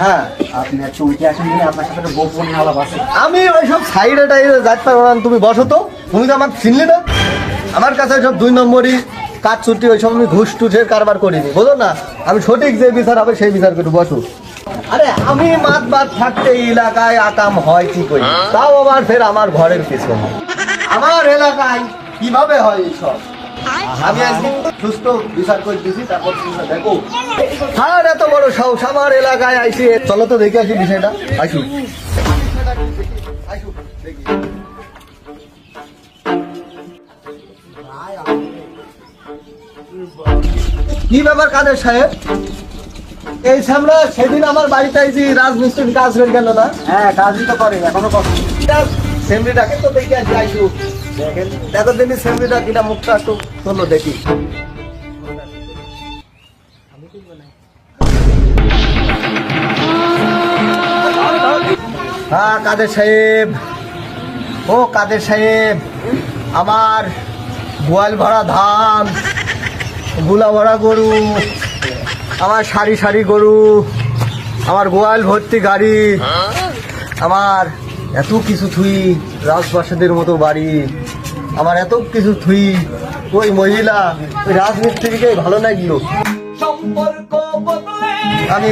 হ্যাঁ আপনি একটু উঠে আসেন আপনার সাথে একটা গোপন আলাপ আছে। আমি ওইসব সাইডে টাইডে যাইতে পারব না তুমি বসো তো। তুমি তো আমার চিনলি না। আমার কাছে সব দুই নম্বরই কাজ ছুটি ওইসব আমি ঘুষ টুসের কারবার করিনি বুঝো না? আমি সঠিক যে বিচার হবে সেই বিচার করে বসো। আরে আমি মাত বাদ থাকতে এলাকায় আকাম হয় কি করি? তাও আবার ফের আমার ঘরের পিছনে। আমার এলাকায় কীভাবে হয় এইসব? আমি আজকে সুস্থ বিচার করে দিছি তারপর দেখো। আর এত বড় সাহস আমার এলাকায় আইসি। চলো তো দেখে আসি বিষয়টা। আসুন। কি ব্যাপার কাদের সাহেব? এই সামনে সেদিন আমার বাড়িতে আইছি রাজমিস্ত্রির কাজ হয়ে গেল না? হ্যাঁ কাজই তো করে এখনও কথা সেমরিটাকে তো দেখি আসি আইসু। দেখেন। দেখো দিনই সেমরিটা কিনা মুখটা একটু তোলো দেখি। হ্যাঁ কাদের সাহেব? ও কাদের সাহেব? আমার গোয়াল ভরা ধানগুলা ভরা গরু আমার সারি সারি গরু আমার গোয়াল ভর্তি গাড়ি আমার এত কিছু থুই রাজপ্রাসাদের মতো বাড়ি আমার এত কিছু থুই ওই মহিলা ওই রাজমিস্ত্রিকে ভালো লাগল। আমি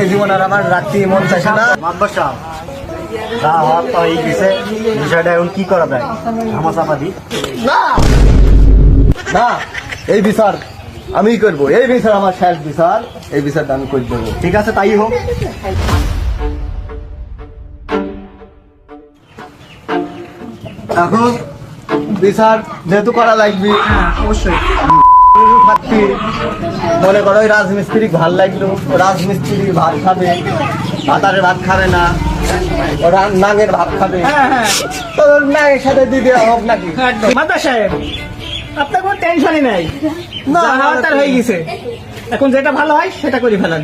এই জীবন আর আমার রাখতে মন চাইছে না। হওয়ার তো এই গেছে। বিষয়টা এখন কি করা যায়? আমার চাপা না! না এই বিচার আমি করব। এই বিচার আমার শেষ বিচার এই বিচারটা আমি করে দেবো। ঠিক আছে তাই হোক। এখন বিচার যেহেতু করা লাগবে। অবশ্যই। থাকতে মনে করো ওই রাজমিস্ত্রি ভালো লাগল। রাজমিস্ত্রি ভাত খাবে ভাতারে ভাত খাবে না ওরা নাঙের ভাত খাবে। তো নাঙের সাথে দিয়ে দেওয়া হোক নাকি? মাতা সাহেব আপনার কোনো টেনশনই নাই? না, তার হয়ে গেছে। এখন যেটা ভালো হয় সেটা করে ফেলান।